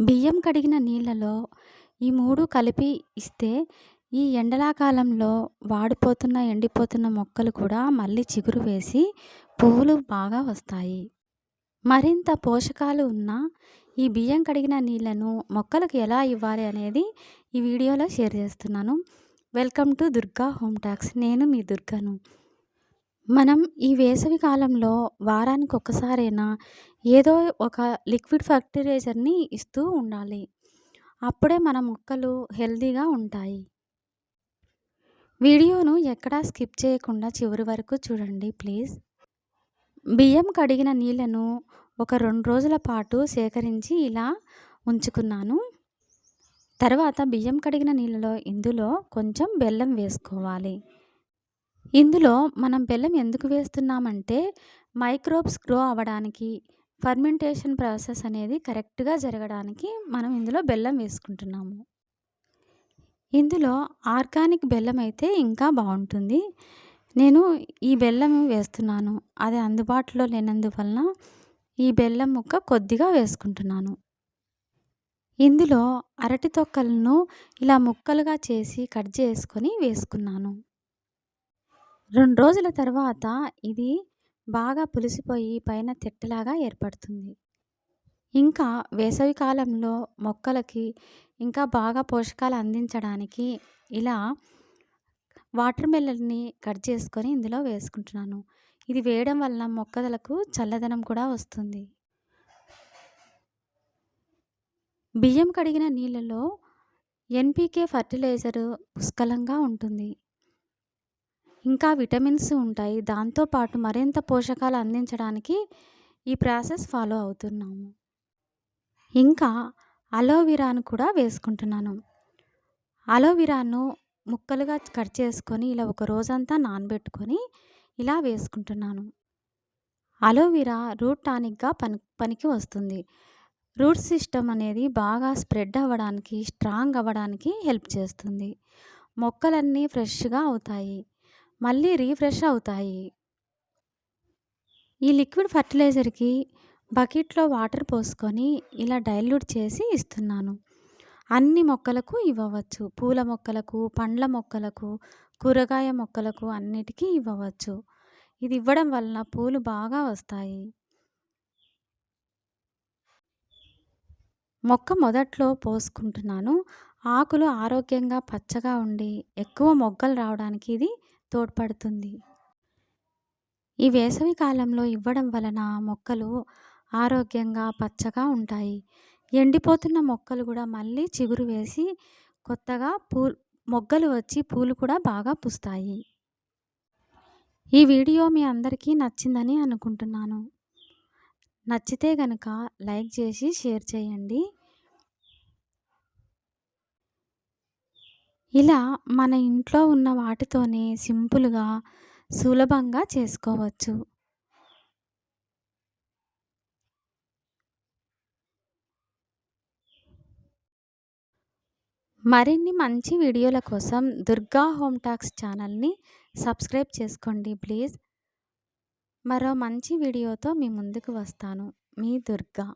బియ్యం కడిగిన నీళ్ళలో ఈ మూడు కలిపి ఇస్తే ఈ ఎండలాకాలంలో వాడిపోతున్న ఎండిపోతున్న మొక్కలు కూడా మళ్ళీ చిగురు వేసి పువ్వులు బాగా వస్తాయి. మరింత పోషకాలు ఉన్న ఈ బియ్యం కడిగిన నీళ్ళను మొక్కలకు ఎలా ఇవ్వాలి అనేది ఈ వీడియోలో షేర్ చేస్తున్నాను. Welcome to Durga home talks. నేను మీ దుర్గాను. మనం ఈ వేసవి కాలంలో వారానికి ఒక్కసారైనా ఏదో ఒక లిక్విడ్ ఫర్టిలైజర్ని ఇస్తూ ఉండాలి. అప్పుడే మన మొక్కలు హెల్తీగా ఉంటాయి. వీడియోను ఎక్కడా స్కిప్ చేయకుండా చివరి వరకు చూడండి ప్లీజ్. బియ్యం కడిగిన నీళ్ళను ఒక రెండు రోజుల పాటు సేకరించి ఇలా ఉంచుకున్నాను. తర్వాత బియ్యం కడిగిన నీళ్ళలో ఇందులో కొంచెం బెల్లం వేసుకోవాలి. ఇందులో మనం బెల్లం ఎందుకు వేస్తున్నామంటే మైక్రోబ్స్ గ్రో అవ్వడానికి ఫర్మెంటేషన్ ప్రాసెస్ అనేది కరెక్ట్గా జరగడానికి మనం ఇందులో బెల్లం వేసుకుంటున్నాము. ఇందులో ఆర్గానిక్ బెల్లం అయితే ఇంకా బాగుంటుంది. నేను ఈ బెల్లం వేస్తున్నాను. అది అందుబాటులో లేనందువలన ఈ బెల్లం ముక్క కొద్దిగా వేసుకుంటున్నాను. ఇందులో అరటి తొక్కలను ఇలా ముక్కలుగా చేసి కట్ చేసుకొని వేసుకున్నాను. రెండు రోజుల తర్వాత ఇది బాగా పులిసిపోయి పైన తిట్టలాగా ఏర్పడుతుంది. ఇంకా వేసవి కాలంలో మొక్కలకి ఇంకా బాగా పోషకాలు అందించడానికి ఇలా వాటర్ మెల్లన్ని కట్ చేసుకొని ఇందులో వేసుకుంటున్నాను. ఇది వేయడం వలన మొక్కలకు చల్లదనం కూడా వస్తుంది. బియ్యం కడిగిన నీళ్ళలో ఎన్పికే ఫర్టిలైజరు పుష్కలంగా ఉంటుంది. ఇంకా విటమిన్స్ ఉంటాయి. దాంతోపాటు మరింత పోషకాలు అందించడానికి ఈ ప్రాసెస్ ఫాలో అవుతున్నాము. ఇంకా అలోవెరాను కూడా వేసుకుంటున్నాను. అలోవెరాను ముక్కలుగా కట్ చేసుకొని ఇలా ఒక రోజంతా నానబెట్టుకొని ఇలా వేసుకుంటున్నాను. అలోవెరా రూట్ టానిక్గా పని పనికి వస్తుంది. రూట్ సిస్టమ్ అనేది బాగా స్ప్రెడ్ అవ్వడానికి స్ట్రాంగ్ అవ్వడానికి హెల్ప్ చేస్తుంది. మొక్కలన్నీ ఫ్రెష్గా అవుతాయి. మళ్ళీ రీఫ్రెష్ అవుతాయి. ఈ లిక్విడ్ ఫర్టిలైజర్కి బకెట్లో వాటర్ పోసుకొని ఇలా డైల్యూట్ చేసి ఇస్తున్నాను. అన్ని మొక్కలకు ఇవ్వవచ్చు. పూల మొక్కలకు పండ్ల మొక్కలకు కూరగాయ మొక్కలకు అన్నిటికీ ఇవ్వవచ్చు. ఇది ఇవ్వడం వలన పూలు బాగా వస్తాయి. మొక్క మొదట్లో పోసుకుంటున్నాను. ఆకులు ఆరోగ్యంగా పచ్చగా ఉండి ఎక్కువ మొగ్గలు రావడానికి ఇది తోడ్పడుతుంది. ఈ వేసవి కాలంలో ఇవ్వడం వలన మొక్కలు ఆరోగ్యంగా పచ్చగా ఉంటాయి. ఎండిపోతున్న మొక్కలు కూడా మళ్ళీ చిగురు వేసి కొత్తగా పూ మొగ్గలు వచ్చి పూలు కూడా బాగా పూస్తాయి. ఈ వీడియో మీ అందరికీ నచ్చిందని అనుకుంటున్నాను. నచ్చితే కనుక లైక్ చేసి షేర్ చేయండి. ఇలా మన ఇంట్లో ఉన్న వాటితోనే సింపుల్గా సులభంగా చేసుకోవచ్చు. మరిన్ని మంచి వీడియోల కోసం దుర్గా హోమ్ టాక్స్ ఛానల్ని సబ్స్క్రైబ్ చేసుకోండి ప్లీజ్. మరో మంచి వీడియోతో మీ ముందుకు వస్తాను. మీ దుర్గా.